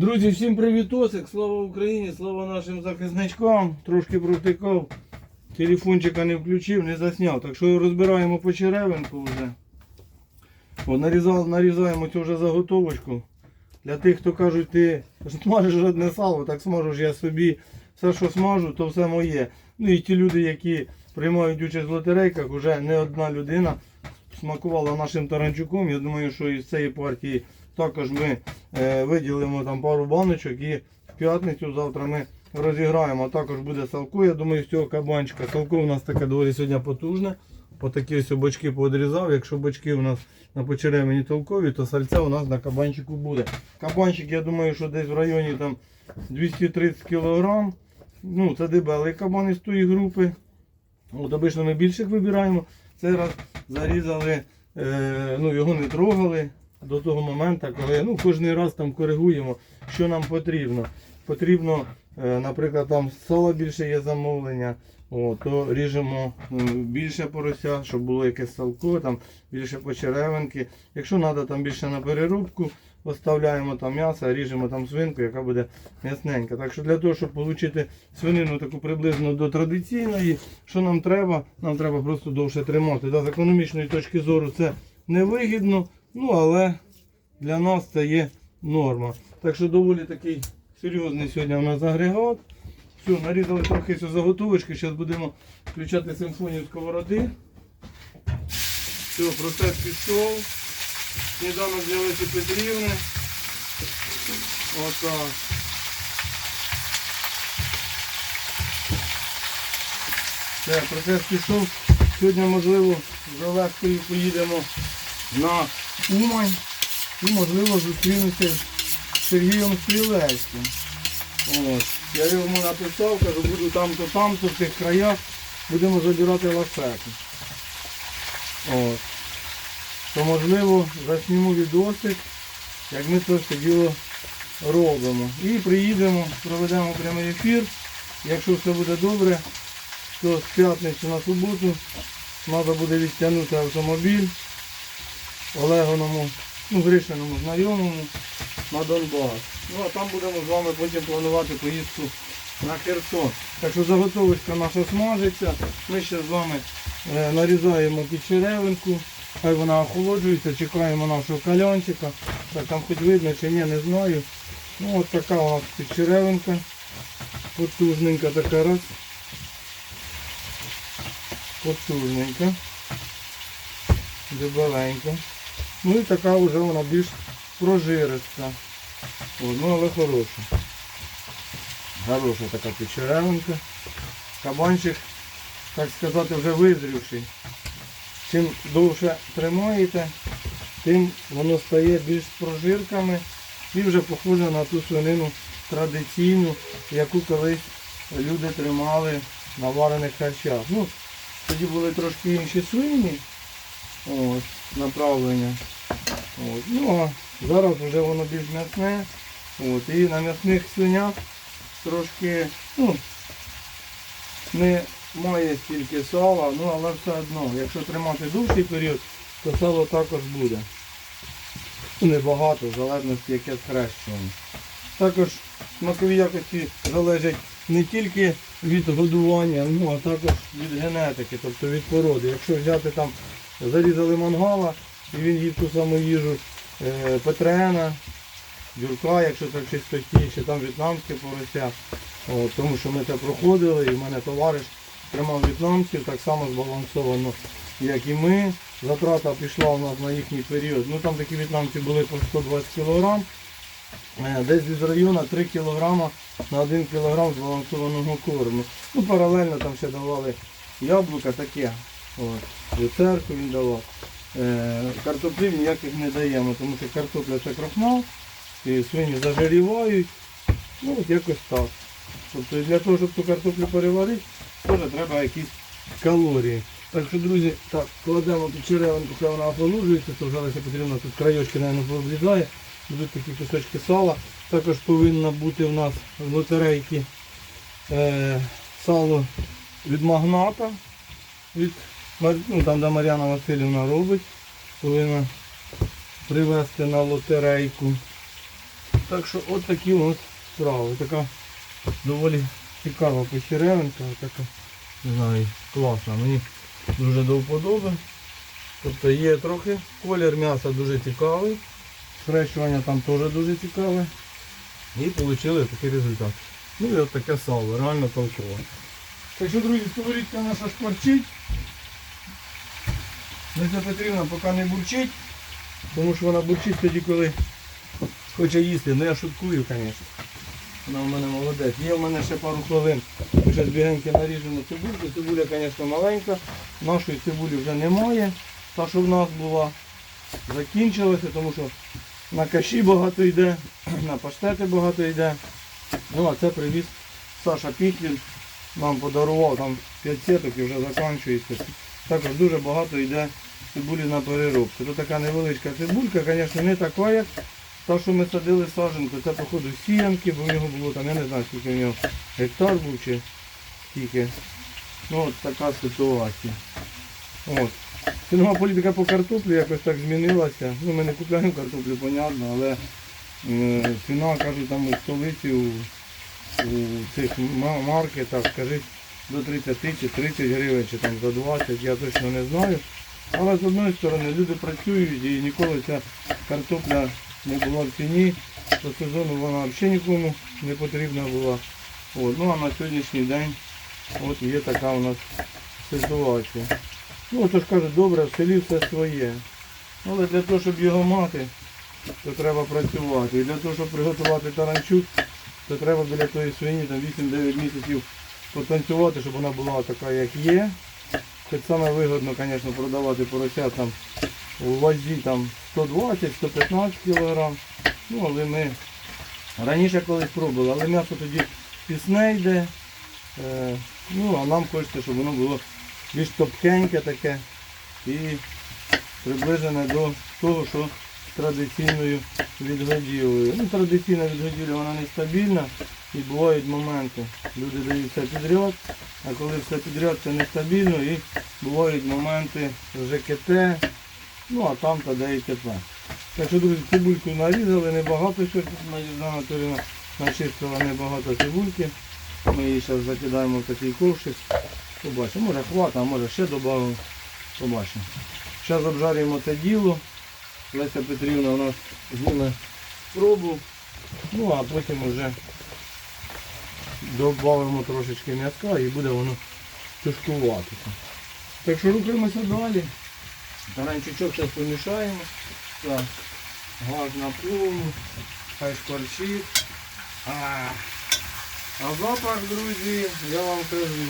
Друзі, всім привітосик, слава Україні, слава нашим захисникам. Трошки протикав, телефончика не включив, не засняв. Так що розбираємо по черевинку вже. О, нарізав, нарізаємо цю вже заготовочку. Для тих, хто кажуть, ти смажеш одне сало, так смажу я собі. Все, що смажу, то все моє. Ну і ті люди, які приймають участь в лотерейках, вже не одна людина смакувала нашим таранчуком. Я думаю, що із цієї партії також ми е, виділимо там пару баночок і в п'ятницю завтра ми розіграємо. Також буде салко, я думаю, з цього кабанчика. Салко у нас таке доволі сьогодні потужне. Отакі ось бочки поодрізав. Якщо бочки у нас на почеревині толкові, то сальця у нас на кабанчику буде. Кабанчик, я думаю, що десь в районі там 230 кг. Ну, це дебелий кабан із тої групи. От обично ми більших вибираємо. Цей раз зарізали, е, ну його не трогали до того моменту, коли ну, кожен раз там коригуємо, що нам потрібно. Потрібно, е, наприклад, там сала більше є замовлення, о, то ріжемо більше порося, щоб було якесь салко, там більше почеревинки. Якщо треба там більше на перерубку, оставляємо там м'ясо, ріжемо там свинку, яка буде м'ясненька. Так що для того, щоб отримати свинину таку приблизно до традиційної, що нам треба? Нам треба просто довше тримати. Да, з економічної точки зору це невигідно, ну але для нас це є норма. Так що доволі такий серйозний сьогодні у нас агрегат. Все, нарізали трохи цю заготовочки, зараз будемо включати симфонію сковороди. Все, процес пішов. Сніданок для Лесі Петрівни. Отак. Все, процес пішов. Сьогодні, можливо, з Олегкою поїдемо на Умань і, можливо, зустрінемося з Сергієм Стрілецьким. От. Я йому написав, кажу, буду там-то, там-то, в тих краях, будемо забирати лафети. От. То можливо засніму відосик, як ми це все діло робимо. І приїдемо, проведемо прямий ефір. Якщо все буде добре, то з п'ятниці на суботу треба буде відтягнути автомобіль Олегоному, ну, Гришиному знайомому на Донбас. Ну а там будемо з вами потім планувати поїздку на Херсон. Так що заготовочка наша смажиться. Ми ще з вами е, нарізаємо під черевинку. Хай вона охолоджується, чекаємо нашого кальончика. Так там хоч видно чи ні, не знаю. Ну от така у нас під черевинка. Потужненька така раз. Потужненька. Дебеленька. Ну і така вже вона більш прожириста. Ну але хороша. Хороша така печеревинка. Кабанчик, так сказати, вже визрівший. Чим довше тримаєте, тим воно стає більш прожирками і вже похоже на ту свинину традиційну, яку колись люди тримали на варених харчах. Ну, тоді були трошки інші свині. Ось, направлення. От. Ну а зараз вже воно більш м'ясне. І на м'ясних свинях трошки ну, не має стільки сала, ну але все одно, якщо тримати довший період, то сало також буде. Небагато, в залежності яке схрещування. Також смакові якості залежать не тільки від годування, ну а також від генетики, тобто від породи. Якщо взяти там, зарізали мангала і він їв ту саму їжу е, Петрена, Юрка, якщо в чистоті, чи там в'єтнамське порося. От, тому що ми це проходили і в мене товариш тримав в'єтнамців, так само збалансовано, як і ми. Затрата пішла у нас на їхній період. Ну там такі в'єтнамці були по 120 кг. Десь з району 3 кг на 1 кг збалансованого корму. Ну, паралельно там ще давали яблука таке. От, люцерку він давав. Е, картоплів ніяких не даємо, тому що картопля це крахмал, і свині зажирівають. Ну от якось так. Тобто для того, щоб ту картоплю переварити, теж треба якісь калорії. Так що, друзі, так, кладемо під черевинку, коли вона охолоджується, то вже потрібно тут краєчки, мабуть, пообрізає. Будуть такі кусочки сала. Також повинна бути в нас в лотерейці е, сало від магната, від, ну, там де Мар'яна Васильівна робить. Повинна привезти на лотерейку. Так що от такі от справи. Така доволі цікава печеревинка, така, не знаю, класна. Мені дуже до вподоби. Тобто є трохи колір м'яса дуже цікавий. Схрещування там теж дуже цікаве. І отримали такий результат. Ну і от таке сало, реально толкове. Так що, друзі, сковорідка наша шкварчить. Леся Петрівна поки не бурчить, тому що вона бурчить тоді, коли хоче їсти. Ну я шуткую, звісно. Вона в мене молодець. Є в мене ще пару хвилин. Ми ще збігеньки наріжемо цибульку. Цибуля, звісно, маленька. Нашої цибулі вже немає. Та, що в нас була, закінчилася, тому що на каші багато йде, на паштети багато йде. Ну, а це привіз Саша Піхвін. Нам подарував там 5 сеток і вже закінчується. Також дуже багато йде цибулі на переробку. Це така невеличка цибулька, звісно, не така, як та, що ми садили саджанку. Це, походу, сіянки, бо в нього було там, я не знаю, скільки в нього гектар був чи скільки. Ну, от така ситуація. От. Цінова політика по картоплі якось так змінилася. Ну, ми не купляємо картоплю, понятно, але е, ціна, кажуть, там у столиці, у, у цих ма- маркетах, скажіть, до 30 чи 30 гривень, чи там за 20, я точно не знаю. Але з одної сторони люди працюють і ніколи ця картопля не була в ціні. До сезону вона взагалі нікому не потрібна була. От. Ну а на сьогоднішній день от є така у нас ситуація. Ну, то ж кажуть, добре, в селі все своє. Але для того, щоб його мати, то треба працювати. І для того, щоб приготувати таранчук, то треба біля тої свині там 8-9 місяців потанцювати, щоб вона була така, як є. Хоч саме вигодно, звісно, продавати порося там у вазі там 120-115 кг. Ну, але ми раніше колись пробували, але м'ясо тоді пісне йде. Е, ну, а нам хочеться, щоб воно було більш топкеньке таке і приближене до того, що традиційною відгодівлею. Ну, традиційна відгодівля вона нестабільна і бувають моменти. Люди дають все підряд, а коли все підряд це нестабільно і бувають моменти ЖКТ, ну а там та де і ТП. Так що, друзі, цибульку нарізали, небагато що Надіжда Анатоліївна начистила небагато цибульки. Ми її зараз закидаємо в такий ковшик. Побачимо, може хватить, а може ще додамо. Побачимо. Зараз обжарюємо це діло. Леся Петрівна у нас зніме пробу. Ну а потім вже додамо трошечки м'язка і буде воно тушкуватися. Так що рухаємося далі. Таранчучок зараз помішаємо. Так. Газ на повну. Хай шкварчить. А, а запах, друзі, я вам кажу.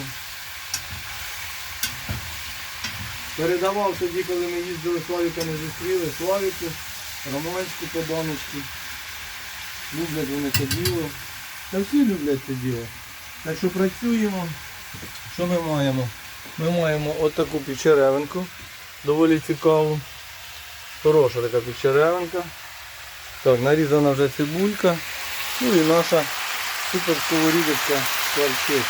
Передавав тоді, коли ми їздили Славіка не зустріли, Славіку, Романську по баночці. Люблять вони це діло. Та всі люблять це діло. Так що працюємо. Що ми маємо? Ми маємо отаку печеревинку. Доволі цікаву. Хороша така печеревинка. Так, нарізана вже цибулька. Ну і наша супер сковорідочка кварчик.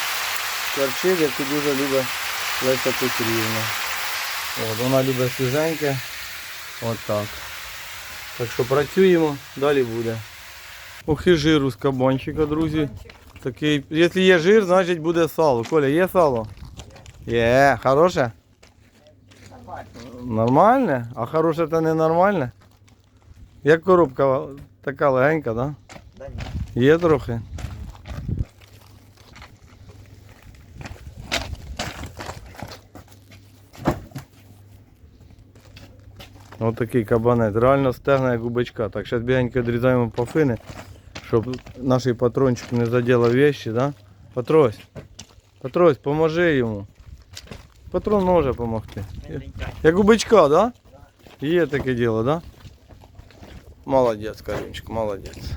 Кварчик, яку дуже любить Леся Петрівна. От, вона любить свіженьке. От. Так що працюємо, далі буде. Ох і жиру з кабанчика, друзі. Такий, якщо є жир, значить буде сало. Коля, є сало? Є, хороше? Нормальне? А хороше це не нормальне? Як коробка така легенька, так? Да? Є трохи. Ось такий кабанець. Реально стегна як у бичка. Так, зараз бігенько відрізаємо пафини, щоб наш патрончик не заділав вещи, да? Патрось, Патрось, поможи йому. Патрон може допомогти. Як у бичка, да? Є таке діло, да? Молодець, Карінчик, молодець.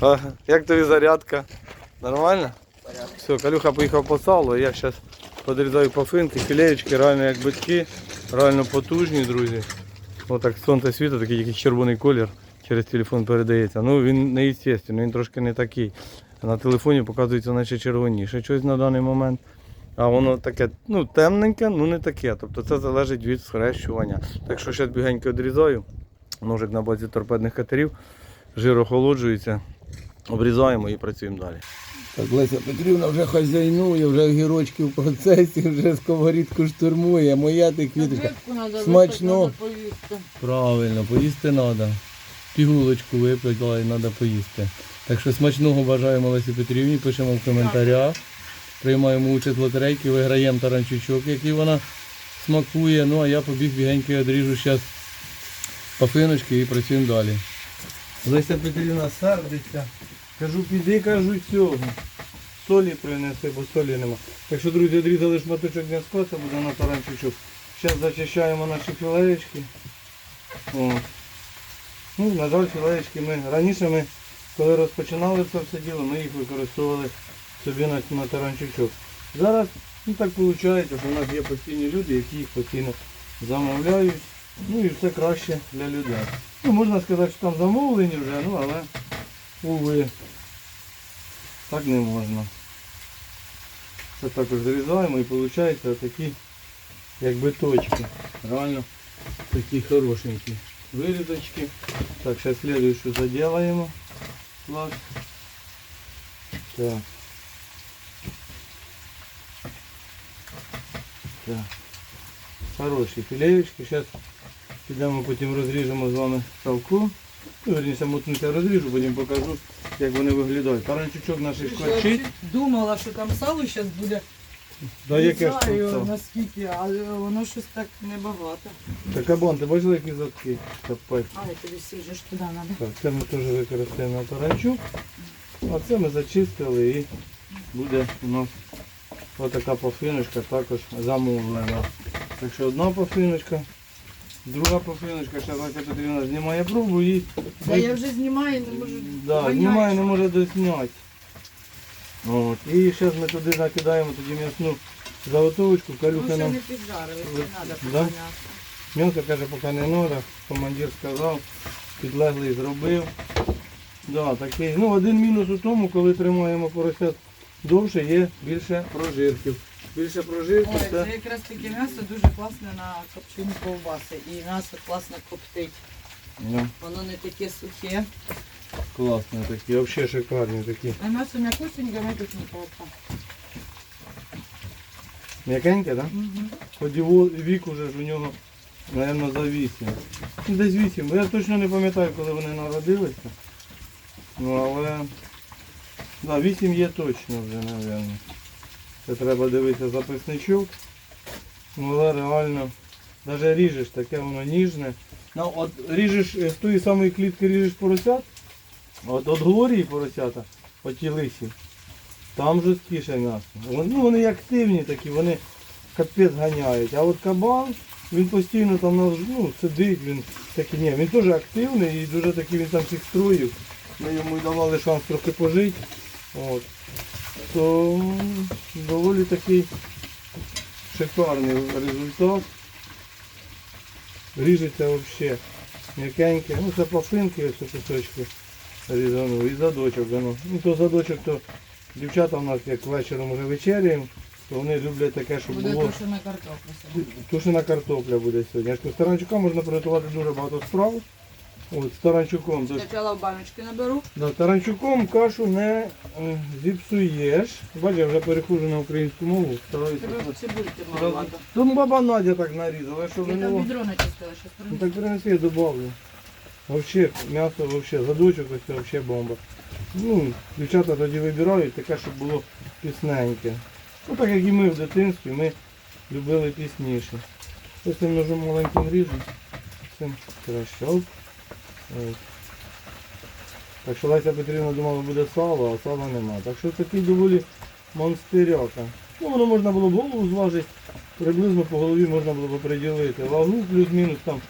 А, як тобі зарядка? Нормально? Все, Калюха поїхав по салу, я зараз подрізаю пафинки, філеєчки, реально як бички, реально потужні, друзі. Отак сонце світить, такий якийсь червоний колір Через телефон передається. Ну він не естественний, він трошки не такий. На телефоні показується наче червоніше щось на даний момент. А воно таке, ну, темненьке, ну не таке. Тобто це залежить від схрещування. Так що зараз бігенько відрізаю. Ножик на базі торпедних катерів. жир охолоджується, обрізаємо і працюємо далі. Так, Леся Петрівна вже хазяйнує, вже огірочки в процесі, вже сковорідку штурмує, моя ти квіточка. Смачно. Правильно, поїсти треба. Пігулочку випити, але треба поїсти. Так що смачного бажаємо Лесі Петрівні, пишемо в коментарях. Приймаємо участь лотерейки, виграємо таранчучок, який вона смакує. Ну а я побіг бігенько одріжу зараз пафиночки і працюємо далі. Леся Петрівна сердиться. Кажу, піди, кажу, цього. Солі принеси, бо солі нема. Так що, друзі, одрізали шматочок м'яско, це буде на таранчучок. Зараз зачищаємо наші філеєчки. От. Ну, на жаль, філеєчки ми. Раніше ми, коли розпочинали це все діло, ми їх використовували собі на, на таранчучок. Зараз ну, так виходить, що в нас є постійні люди, які їх постійно замовляють. Ну і все краще для людей. Ну, можна сказати, що там замовлені вже, ну але уви. Так не можна. Це також зрізаємо і виходить отакі якби точки. Реально такі хорошенькі вирізочки. Так, зараз слідуючу заділаємо. Клас. Так. Так. Хороші філеєчки. Зараз підемо потім розріжемо з вами салку. Ну, верніше, мотнуся розріжу, потім покажу, як вони виглядають. Таранчучок наш Я шкварчить. думала, що там сало зараз буде. Да не яке ж знаю це? наскільки, але воно щось так небагато. Так, Кабан, ти бачила, які задки? Капець. А, я тобі сіжеш туди треба. Так, це ми теж використаємо на таранчук. А це ми зачистили і буде у нас отака пафиночка також замовлена. Так що одна пафиночка, друга пафиночка, ще Вася Петрівна знімає пробу і Та я вже знімаю, не можу. да, знімає, не що. може досняти. От. І зараз ми туди накидаємо тоді м'ясну заготовочку, Ну, калюха ще нам не піджарили, не треба Да? Каже, поки не треба, командир сказав, підлеглий зробив. Да, такий. Ну, один мінус у тому, коли тримаємо поросят довше, є більше прожирків. Більше прожирків Ой, це це якраз таке м'ясо дуже класне на копчені ковбаси. І м'ясо класно коптить. да, Воно не таке сухе. Класні такі, взагалі шикарні такі. А м'ясо м'якусеньке, м'якусеньке. М'якеньке, так? Да? Угу. Хоч його вік уже ж у нього, мабуть, за 8. Ну, Десь 8, я точно не пам'ятаю, коли вони народилися. Ну але да, 8 є точно вже, мабуть. Це треба дивитися записничок. Ну але реально, навіть ріжеш, таке воно ніжне. Ну, от ріжеш е, з тої самої клітки ріжеш поросят, от от Глорії поросята, оті лисі, там жорсткіше м'ясо. Ну, вони активні такі, вони капець ганяють. А от кабан, він постійно там ну, сидить, він такий, ні, він теж активний і дуже такий він там всіх строїв. Ми йому давали шанс трохи пожити. От. То доволі такий шикарний результат. Ріжеться взагалі м'якеньке. Ну це пафинки, ось кусочки різанув. І задочок. воно. Ну то задочок, то дівчата в нас як вечором вже вечеряємо, то вони люблять таке, щоб Буде було. тушена картопля сьогодні. Тушена картопля буде сьогодні. Я ж з таранчуком можна приготувати дуже багато справ. От, з таранчуком. Спочатку в баночки наберу. Да, таранчуком кашу не е, зіпсуєш. Бачиш, я вже перехожу на українську мову. Стараюся. Маловато. Тому баба Надя так нарізала, що Я ви не там відро начистила, що Ну так принеси, я добавлю. Вообще, м'ясо вообще, задочок ось вообще бомба. Ну, дівчата тоді вибирають таке, щоб було пісненьке. Ну так як і ми в дитинстві, ми любили пісніше. Ось цим ножом маленьким ріжем. Цим краще. Оп. Ось. Так що Леся Петрівна думала буде сало, а сала нема. Так що такий доволі монстеряка. Ну воно можна було б голову зважити, приблизно по голові можна було б приділити. Вагу плюс-мінус там.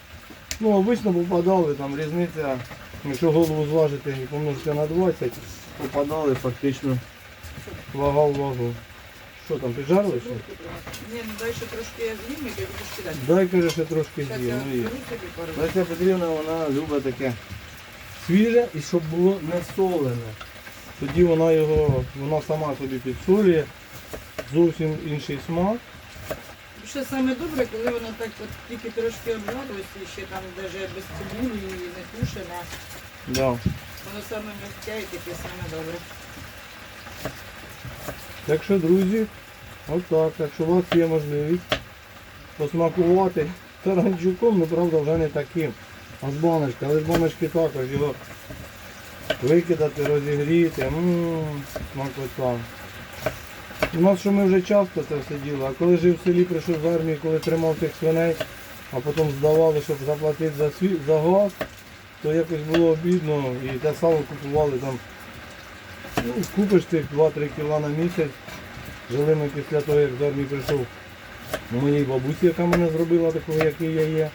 Ну, обично попадали, там різниця, якщо голову зважити і помножити на 20, попадали фактично вага в вагу. Що там, піджарили ще? Ні, ну дай ще трошки я з'їм, і я буду скидати. Дай, каже, ще трошки Так, з'їм. Ну, і- беру собі пару. Леся Петрівна, вона любить таке свіже і щоб було не солене. Тоді вона його, вона сама собі підсолює, зовсім інший смак. Ще саме добре, коли воно так от тільки трошки обжарилось, і ще там навіть без цибулі і не тушене. Да. Воно саме м'яке і таке саме добре. Так що, друзі, отак. Якщо у вас є можливість посмакувати таранчуком, ну правда вже не таким. А з баночки, але з баночки також його викидати, розігріти. Ммм, смакота. Нас що ми вже часто це все діло, а коли жив в селі, прийшов з армії, коли тримав тих свиней, а потім здавали, щоб заплатити за, сві... за газ, то якось було обідно і те сало купували там. Ну, купиш тих 2-3 кіла на місяць. Жили ми після того, як з армії прийшов у моїй бабусі, яка мене зробила такого, який я є.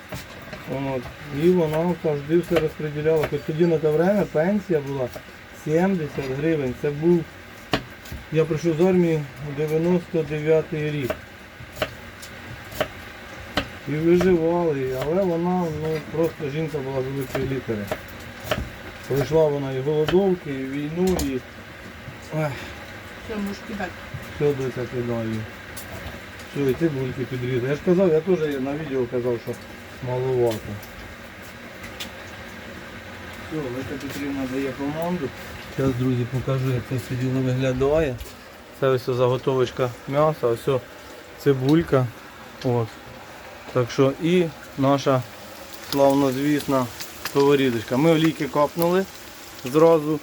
От. І вона завжди все розподіляла. Хоч тоді на те время пенсія була 70 гривень. Це був, я прийшов з армії у 99-й рік. І виживали, але вона ну, просто жінка була великою лікарем. Пройшла вона і голодовки, і війну, і ех, Все, можеш кидати. все до це кидаю. Все, і цибульки підрізав. Я ж казав, я теж на відео казав, що маловато. Все, Леся Петрівна дає команду. Зараз, друзі, покажу, як це все діло виглядає. Це ось заготовочка м'яса, ось цибулька. От. Так що і наша славнозвісна сковорідочка. Ми олійки капнули зразу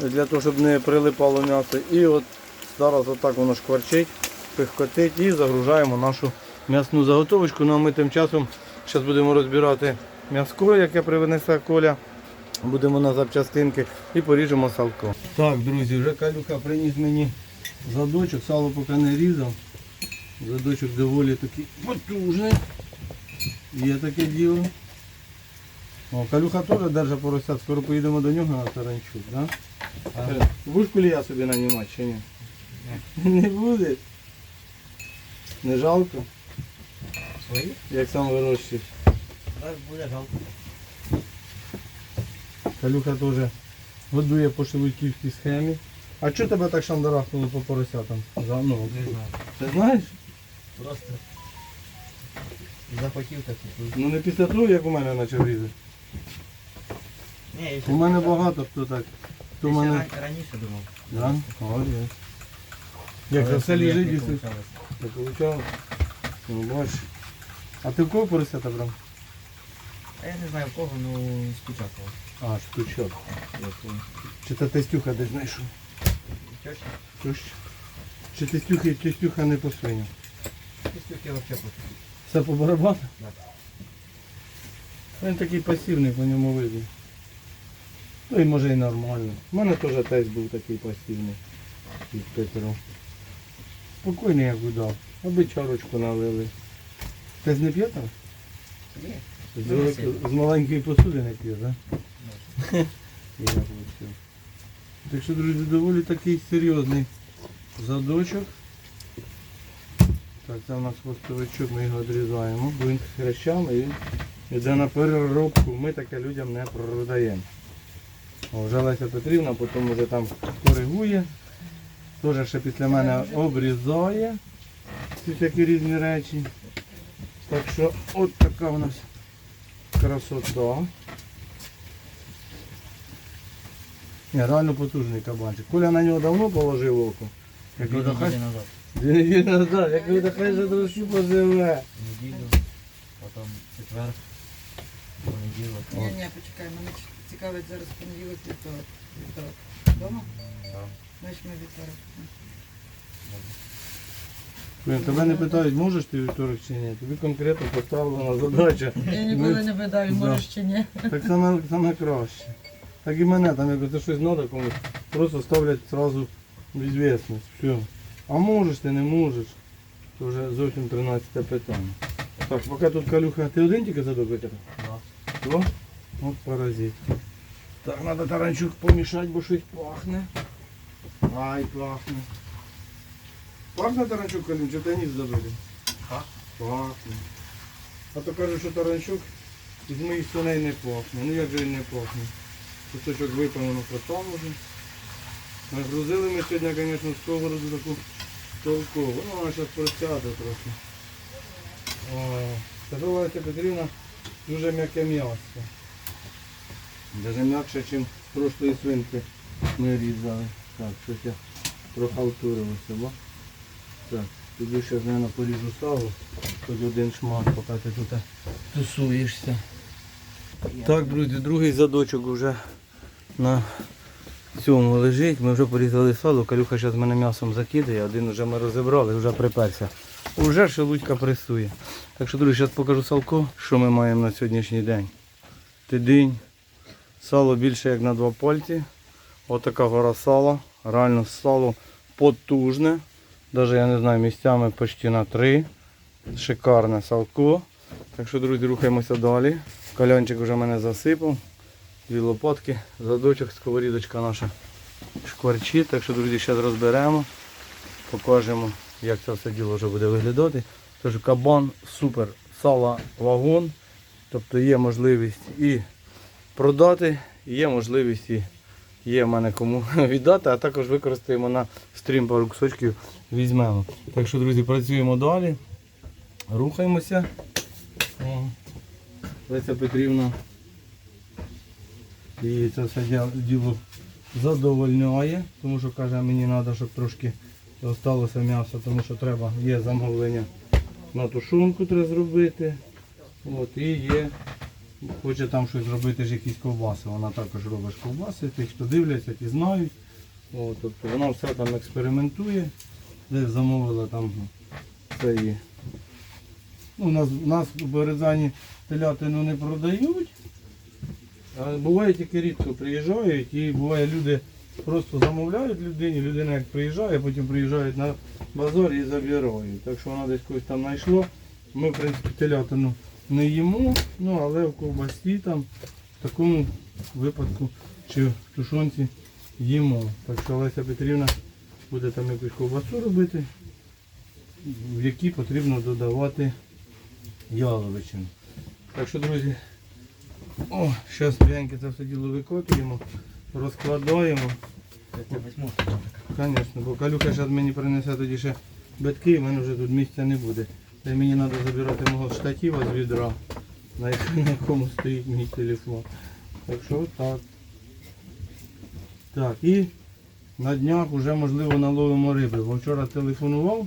для того, щоб не прилипало м'ясо. І от зараз отак воно шкварчить, пихкотить і загружаємо нашу м'ясну заготовочку. Ну а ми тим часом зараз будемо розбирати м'яско, яке привнесе коля. Будемо на запчастинки і поріжемо салко. Так, друзі, вже калюха приніс мені задочок, сало поки не різав. Задочок доволі такий потужний. Є таке діло. О, Калюха теж держить поросят, скоро поїдемо до нього на Таранчук, да? Скажи, Будеш кулія собі нанімати чи ні? Не будеш? Не жалко? Свої? Як сам вирощуєш? Так, буде жалко. Калюха теж годує по шелудьківській схемі. А чого тебе так шандарахнуло по поросятам? За, ну, Не знаю. Ти знаєш? Просто захотів таку. Ну не після того, як у мене почав різати. Ні, У мене багато хто так. Хто Я мене... ще раніше думав. Да? Молодець. Як за все лежить, і все. Не получав? Ну бачиш. А ти в кого поросята брав? А я не знаю в кого, ну спочатку. А, штучок. Чи та тестюха десь знайшов? Тьоща? Тещ. Чи тестюха, тестюха не по свиням? Пістюки взагалі пофіг. Все по барабану? Так. Він такий пасивний, по ньому видно. Ну і може і нормально. У мене теж тесть був такий пасивний. Від Петру. Спокійний як удав. Аби чарочку налили. Тесть не п'є там? Ні. З, Дуже велик- з маленької посуди не п'є, так? Я. Так що, друзі, доволі такий серйозний задочок. Так, це у нас хвостовичок, ми його відрізаємо, бо він з хрящами і він йде на переробку. Ми таке людям не продаємо. О, вже Леся Петрівна, потім вже там коригує. Теж ще після мене обрізає ці всякі різні речі. Так що от така у нас красота. Ні, реально потужний кабанчик. Коля на нього давно положив око. Як Дві неділі назад. Дві неділі назад, як ви хай же трошки поживе. Неділю, потім четвер, понеділок. Ні, ні, почекай, мене цікавить зараз понеділок вівторок. Вівторок. Дома? Так. Значить ми вівторок. Блін, Тебе не питають, можеш ти вівторок чи ні. Тобі конкретно поставлена задача. Я ніколи Ми- не питаю, Да. можеш чи ні. Так саме, саме краще. Так і мене, там якось це щось треба комусь, просто ставлять одразу в ізвісність. Все. А можеш ти, не можеш. Це вже зовсім 13 питання. Так, поки тут калюха, ти один тільки задок витягнув? Да. Що? От паразит. Так, треба таранчук помішати, бо щось пахне. Ай, пахне. Пахне таранчук, Калюн, чи ніс забили? Пахне. А то кажуть, що таранчук з моїх свиней не пахне. Ну як же він не пахне? Кусочок випалено потом уже. Нагрузили ми сьогодні, звісно, сковороду таку толкову. Ну, вона зараз просяде трохи. Сказала Петрівна, дуже м'яке м'ясо. Даже м'якше, ніж прошлої свинки ми різали. Так, щось я прохалтурився, бо. Так, тобі ще, мабуть, поріжу сало, хоч один шмат, поки ти тут тусуєшся. Так, друзі, другий задочок вже на цьому лежить. Ми вже порізали сало, Калюха зараз мене м'ясом закидає, один вже ми розібрали, вже приперся. Уже шелудька пресує. Так що, друзі, зараз покажу салко, що ми маємо на сьогоднішній день. Тидинь. Сало більше як на два пальці. Отака гора сала. Реально сало потужне. Навіть я не знаю, місцями почти на три. Шикарне салко. Так що, друзі, рухаємося далі. Калянчик вже мене засипав. Дві лопатки, задочок, сковорідочка наша шкварчить. Так що, друзі, зараз розберемо, покажемо, як це все діло вже буде виглядати. Тож кабан супер, сало вагон. Тобто є можливість і продати, є можливість і є в мене кому віддати, а також використаємо на стрім пару кусочків, візьмемо. Так що, друзі, працюємо далі. Рухаємося. Леся Петрівна. І це все діло задовольняє, тому що каже, мені треба, щоб трошки залишилося м'ясо, тому що треба, є замовлення на тушонку треба зробити. От, і є, хоче там щось зробити ж якісь ковбаси. Вона також робить ковбаси, тих, хто дивляться, ті знають. От, тобто вона все там експериментує. Десь замовила там це Ну, у нас, у нас в Березані телятину не продають. А буває тільки рідко приїжджають і буває люди просто замовляють людині, людина як приїжджає, потім приїжджають на базар і забирають. Так що вона десь когось там знайшла. Ми в принципі телятину не їмо, ну але в ковбасі там в такому випадку чи в тушонці їмо. Так що Олеся Петрівна буде там якусь ковбасу робити, в якій потрібно додавати яловичину. Так що, друзі, о, зараз гляньки це все діло викотуємо, розкладаємо. Звісно, бо Калюка зараз мені принесе тоді ще битки, і в мене вже тут місця не буде. Та мені треба забирати мого штатива з відра, на якому стоїть мій телефон. Так що так. Так, і на днях вже можливо наловимо риби. Бо вчора телефонував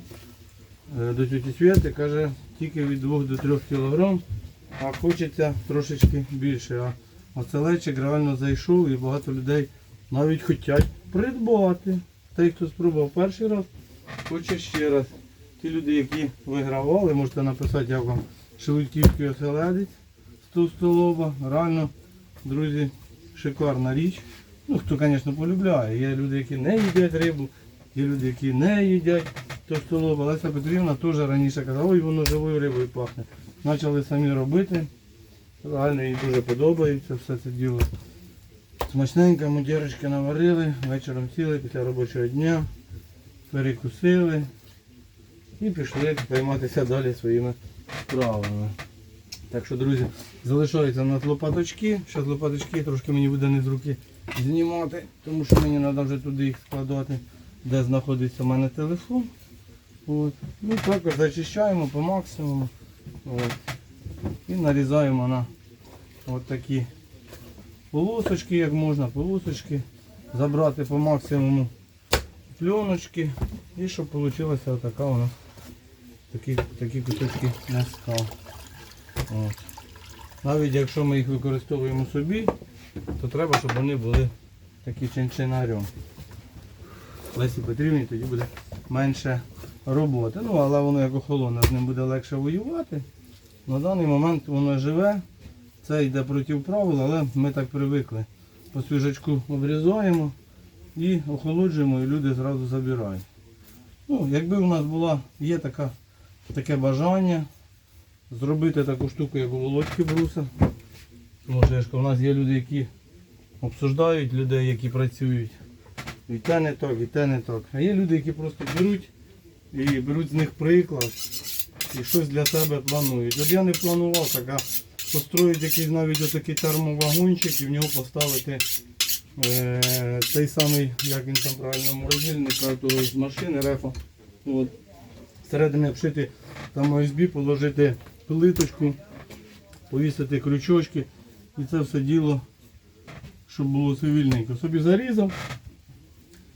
е, до тіті Свєти, каже, тільки від 2 до 3 кг, а хочеться трошечки більше. А оцелечик реально зайшов і багато людей навіть хочуть придбати. Той, хто спробував перший раз, хоче ще раз. Ті люди, які вигравали, можете написати, як вам шелудьківський оселедець з товстолоба. Реально, друзі, шикарна річ. Ну, хто, звісно, полюбляє. Є люди, які не їдять рибу, є люди, які не їдять товстолоба. Леся Петрівна теж раніше казала, ой, воно живою рибою пахне. Почали самі робити. Реально їй дуже подобається все це діло. Смачненько мудірочки наварили, вечором сіли після робочого дня, перекусили і пішли займатися далі своїми справами. Так що, друзі, залишаються нас лопаточки. Зараз лопаточки трошки мені буде не з руки знімати, тому що мені треба вже туди їх складати, де знаходиться у мене телефон. От. Ну також зачищаємо по максимуму. От. І нарізаємо на от такі полосочки, як можна, полосочки. Забрати по максимуму пленочки. І щоб вийшла така у нас такі, такі кусочки м'яска. От. Навіть якщо ми їх використовуємо собі, то треба, щоб вони були такі чинчинарем. Лесі Петрівні тоді буде менше роботи. Ну, але воно як охолоне, з ним буде легше воювати. На даний момент воно живе, це йде проти правил, але ми так привикли. По свіжачку обрізаємо і охолоджуємо, і люди зразу забирають. Ну, якби у нас була, є така, таке бажання зробити таку штуку, як у Володьки Бруса. Тому що ж у нас є люди, які обсуждають людей, які працюють. І те не так, і те не так. А є люди, які просто беруть і беруть з них приклад і щось для себе планують. От я не планував так, а построїть якийсь навіть отакий термовагончик і в нього поставити е, той самий, як він там правильно, морозильник а з машини рефа. От. Всередини вшити там ОСБ, положити плиточку, повісити крючочки і це все діло щоб було цивільненько. Собі зарізав,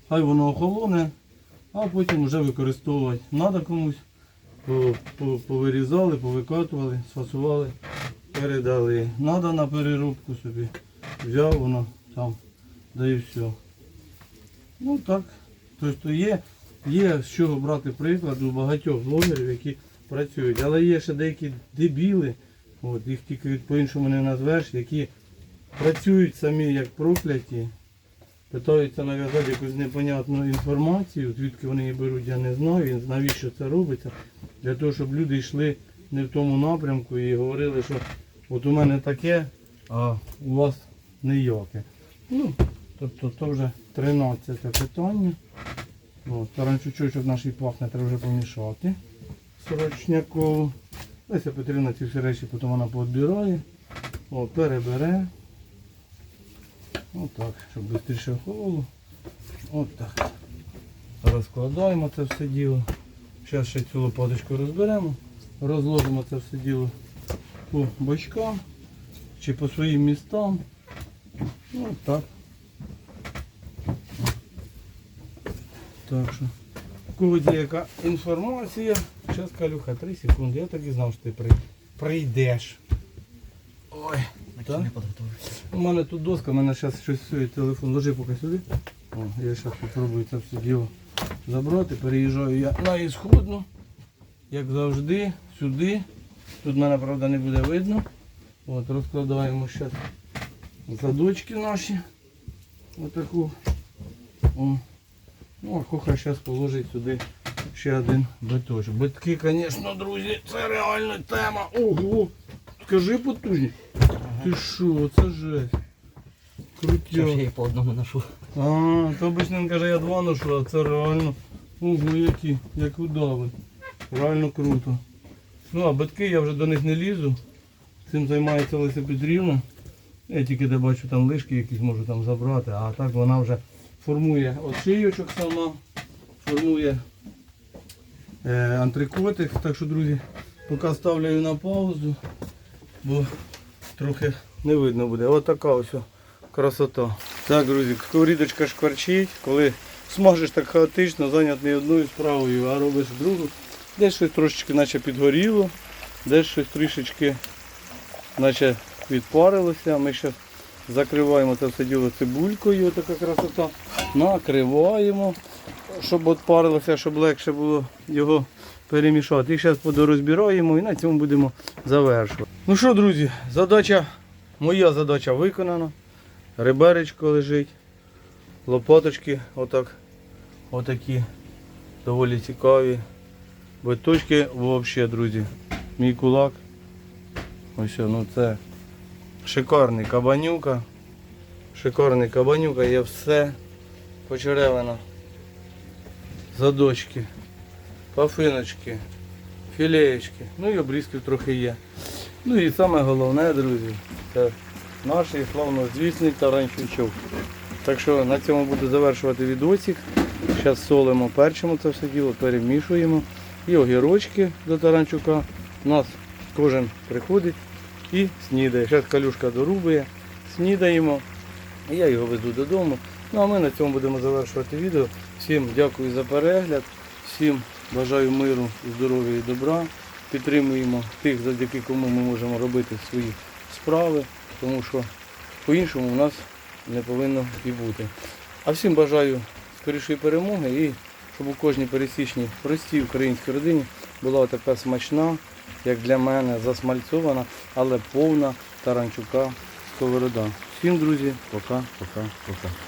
хай воно охолоне, а потім вже використовувати. Надо комусь, по- по- повирізали, повикатували, сфасували, передали. Надо на переробку собі. Взяв воно там, да і все. Ну так. Тобто є, є з чого брати приклад у багатьох блогерів, які працюють. Але є ще деякі дебіли, от, їх тільки по-іншому не назвеш, які працюють самі як прокляті, питаються нав'язати якусь непонятну інформацію, звідки вони її беруть, я не знаю, навіщо це робиться. Для того, щоб люди йшли не в тому напрямку і говорили, що от у мене таке, а у вас ніяке. Ну, тобто то вже 13 питання. От, таранчучочок наш пахне, треба вже помішати. Сорочнякову. Леся Петрівна ці всі речі потім вона поодбирає. О, перебере. Отак, щоб швидше охололо. Отак. Розкладаємо це все діло. Зараз ще цю лопаточку розберемо. Розложимо це все діло по бочкам чи по своїм містам. Ну так. Що. У кого є яка інформація. Зараз Калюха, 3 секунди. Я так і знав, що ти при- прийдеш. Ой. Так? не підготовився. У мене тут доска, у мене зараз щось е, телефон. Ложи поки сюди. О, я зараз спробую це все діло забрати. Переїжджаю я на ісходну. Як завжди, сюди. Тут мене, правда, не буде видно. От, розкладаємо зараз задочки наші. Отаку. О. Ну, а Коха зараз положить сюди ще один биточок. Битки, звісно, друзі, це реальна тема. Ого! Скажи потужність. Ти що, це жесть. Що ж я їх по одному ношу. А, то обично він каже, я два ношу, а це реально. Ого, які, як удави. Реально круто. Ну, а битки я вже до них не лізу. Цим займається Леся Петрівна. Я тільки де бачу там лишки якісь можу там забрати, а так вона вже формує ошийочок сама, формує е, антрикотик. Так що, друзі, поки ставлю на паузу, бо трохи не видно буде. Ось така ось красота. Так, друзі, сковорідочка шкварчить, коли смажиш так хаотично, зайнятий одною справою, а робиш другу. Десь щось трошечки наче підгоріло, десь щось трішечки наче відпарилося. Ми ще закриваємо це все діло цибулькою, така красота. Накриваємо, щоб відпарилося, щоб легше було його перемішати. І зараз подорозбираємо і на цьому будемо завершувати. Ну що, друзі, задача, моя задача виконана. Риберечко лежить, лопаточки отак, отакі, доволі цікаві. Биточки взагалі, друзі. Мій кулак. Ось, ну це шикарний кабанюка. Шикарний кабанюка, є все почеревина. Задочки, пафиночки, філеєчки. Ну і обрізків трохи є. Ну і саме головне, друзі, це наш славнозвісний таранчучок. Так що на цьому буду завершувати відосик. Зараз солимо, перчимо це все діло, перемішуємо. І огірочки до таранчука. У нас кожен приходить і снідає. Зараз калюшка дорубує, снідаємо. І я його везу додому. Ну а ми на цьому будемо завершувати відео. Всім дякую за перегляд, всім бажаю миру, здоров'я і добра. Підтримуємо тих, завдяки кому ми можемо робити свої справи, тому що по-іншому у нас не повинно і бути. А всім бажаю скорішої перемоги і щоб у кожній пересічній простій українській родині була така смачна, як для мене, засмальцована, але повна таранчука сковорода. Всім, друзі, пока, пока, пока.